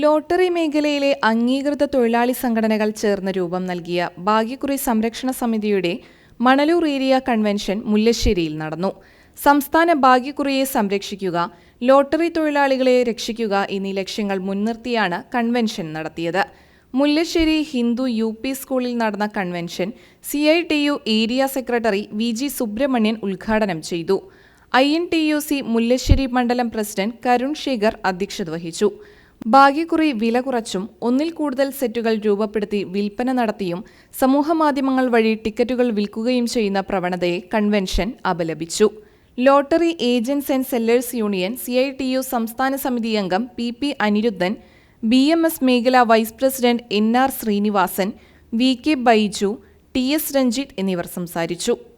Lottery മേഖലയിലെ അംഗീകൃത തൊഴിലാളി സംഘടനകൾ ചേർന്ന് രൂപം നൽകിയ ഭാഗ്യക്കുറി സംരക്ഷണ സമിതിയുടെ മണലൂർ ഏരിയ കൺവെൻഷൻ മുല്ലശ്ശേരിയിൽ നടന്നു. സംസ്ഥാന ഭാഗ്യക്കുറിയെ സംരക്ഷിക്കുക ലോട്ടറി തൊഴിലാളികളെ രക്ഷിക്കുക എന്നീ ലക്ഷ്യങ്ങൾ മുൻനിർത്തിയാണ് കൺവെൻഷൻ നടത്തിയത്. മുല്ലശ്ശേരി ഹിന്ദു യു പി സ്കൂളിൽ നടന്ന convention C I T U area secretary V G Subramanian ഉദ്ഘാടനം ചെയ്തു. I N T U C Mullassery മണ്ഡലം പ്രസിഡന്റ് കരുൺ ശേഖർ അധ്യക്ഷത വഹിച്ചു. ഭാഗ്യക്കുറി വില കുറച്ചും ഒന്നിൽ കൂടുതൽ സെറ്റുകൾ രൂപപ്പെടുത്തി വിൽപ്പന നടത്തിയും സമൂഹമാധ്യമങ്ങൾ വഴി ടിക്കറ്റുകൾ വിൽക്കുകയും ചെയ്യുന്ന പ്രവണതയെ കൺവെൻഷൻ അപലപിച്ചു. Lottery agents and sellers union C I T U സംസ്ഥാന സമിതി അംഗം P P Aniruddhan B M S മേഖല vice president N R Srinivasan V K Baiju T S Ranjith എന്നിവർ സംസാരിച്ചു.